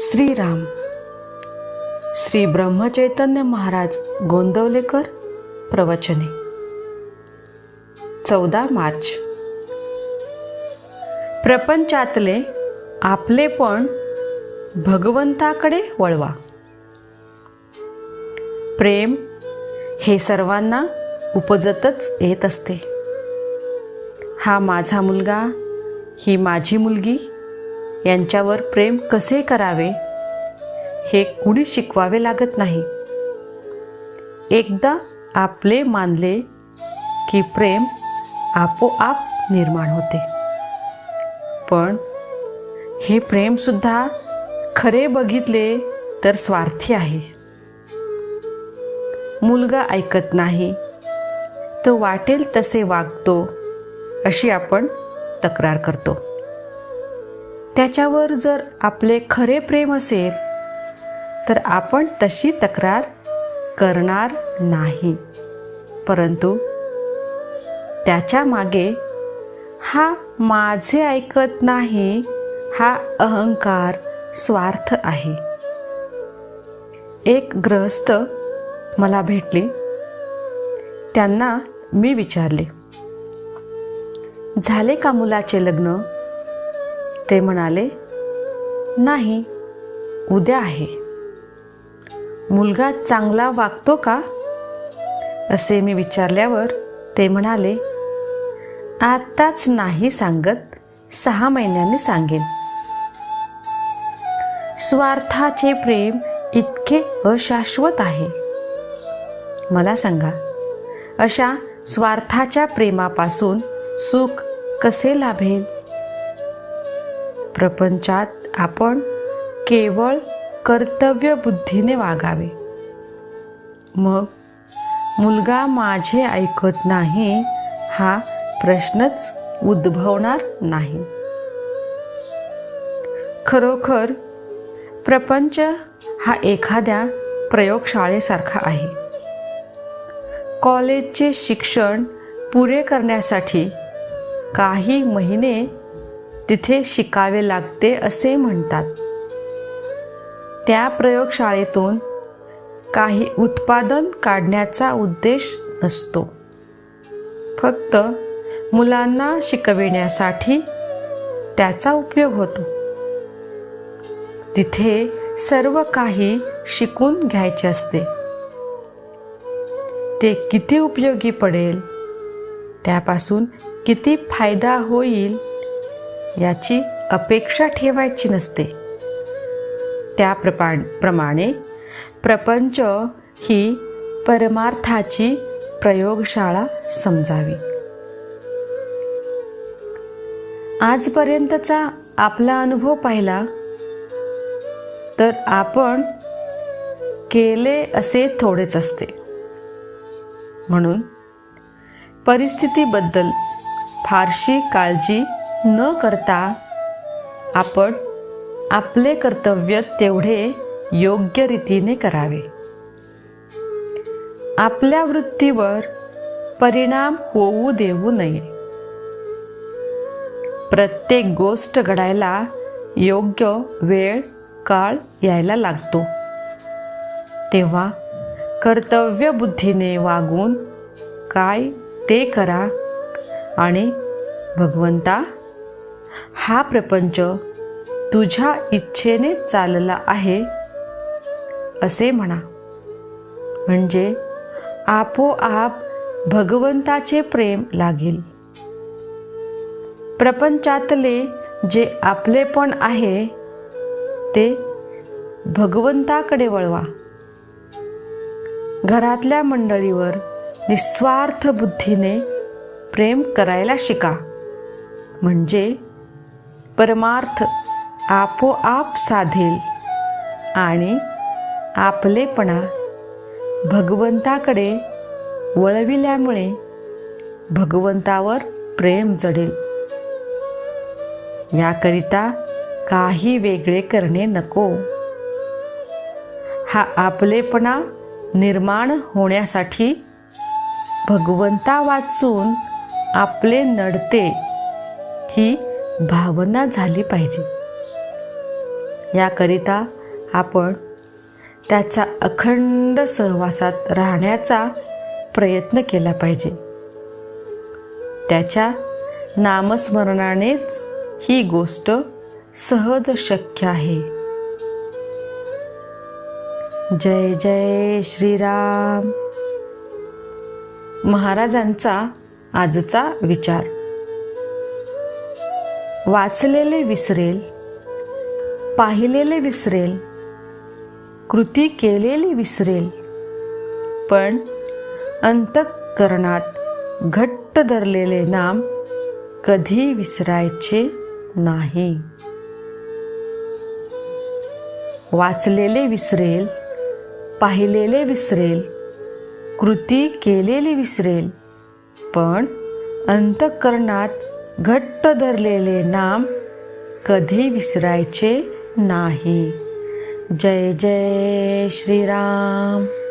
श्रीराम. श्री ब्रह्मचैतन्य महाराज गोंदवलेकर प्रवचने. चौदा मार्च. प्रपंचातले आपले पण भगवंताकडे वळवा. प्रेम हे सर्वांना उपजतच येत असते. हा माझा मुलगा ही माझी मुलगी यांच्यावर प्रेम कसे करावे? हे कुणी शिकवावे लागत नाही. एकदा आपले मानले की प्रेम आपोआप निर्माण होते. पण हे प्रेमसुद्धा खरे बघितले तर स्वार्थी आहे. मुलगा ऐकत नाही तो वाटेल तसे वागतो अशी आपण तक्रार करतो. त्याच्यावर जर आपले खरे प्रेम असेल तर आपण तशी तक्रार करणार नाही. परंतु त्याच्यामागे हा माझे ऐकत नाही हा अहंकार स्वार्थ आहे. एक ग्रहस्थ मला भेटले. त्यांना मी विचारले झाले का मुलाचे लग्न? ते म्हणाले नाही उद्या आहे. मुलगा चांगला वागतो का? असे मी विचारल्यावर ते म्हणाले आत्ताच नाही सांगत सहा महिन्यांनी सांगेन. स्वार्थाचे प्रेम इतके अशाश्वत आहे. मला सांगा अशा स्वार्थाच्या प्रेमापासून सुख कसे लाभेल? प्रपंचात आपण केवळ कर्तव्य बुद्धीने वागावे. मग मुलगा माझे ऐकत नाही हा प्रश्नच उद्भवणार नाही. खरोखर प्रपंच हा एखाद्या प्रयोगशाळेसारखा आहे. कॉलेजचे शिक्षण पुरे करण्यासाठी काही महिने तिथे शिकावे लागते असे म्हणतात. त्या प्रयोगशाळेतून काही उत्पादन काढण्याचा उद्देश नसतो. फक्त मुलांना शिकविण्यासाठी त्याचा उपयोग होतो. तिथे सर्व काही शिकून घ्यायचे असते. ते किती उपयोगी पडेल? त्यापासून किती फायदा होईल? याची अपेक्षा ठेवायची नसते. त्याप्रपा प्रमाणे प्रपंच ही परमार्थाची प्रयोगशाळा समजावी. आजपर्यंतचा आपला अनुभव पाहिला तर आपण केले असे थोडेच असते. म्हणून परिस्थितीबद्दल फारशी काळजी न करता आपण आपले कर्तव्य तेवढे योग्य रीतीने करावे. आपल्या वृत्तीवर परिणाम होऊ देऊ नये. प्रत्येक गोष्ट घडायला योग्य वेळ काळ यायला लागतो. तेव्हा कर्तव्य बुद्धीने वागून काय ते करा आणि भगवंता हा प्रपंच तुझ्या इच्छेने चालला आहे असे म्हणा. म्हणजे आपोआप भगवंताचे प्रेम लागेल. प्रपंचातले जे आपलेपण आहे ते भगवंताकडे वळवा. घरातल्या मंडळीवर निस्वार्थ बुद्धीने प्रेम करायला शिका. म्हणजे परमार्थ आपोआप साधेल आणि आपलेपणा भगवंताकडे वळविल्यामुळे भगवंतावर प्रेम जडेल. याकरिता काही वेगळे करणे नको. हा आपलेपणा निर्माण होण्यासाठी भगवंता वाचून आपले नडते ही भावना झाली पाहिजे. याकरिता आपण त्याच्या अखंड सहवासात राहण्याचा प्रयत्न केला पाहिजे. त्याच्या नामस्मरणानेच ही गोष्ट सहज शक्य आहे. जय जय श्रीराम. महाराजांचा आजचा विचार. वाचलेले विसरेल पाहिलेले विसरेल कृती केलेली विसरेल. पण अंतःकरणात घट्ट धरलेले नाम कधी विसरायचे नाही. वाचलेले विसरेल पाहिलेले विसरेल कृती केलेली विसरेल पण अंतःकरणात घट्ट धरलेले नाम कधी विसरायचे नाही. जय जय श्रीराम.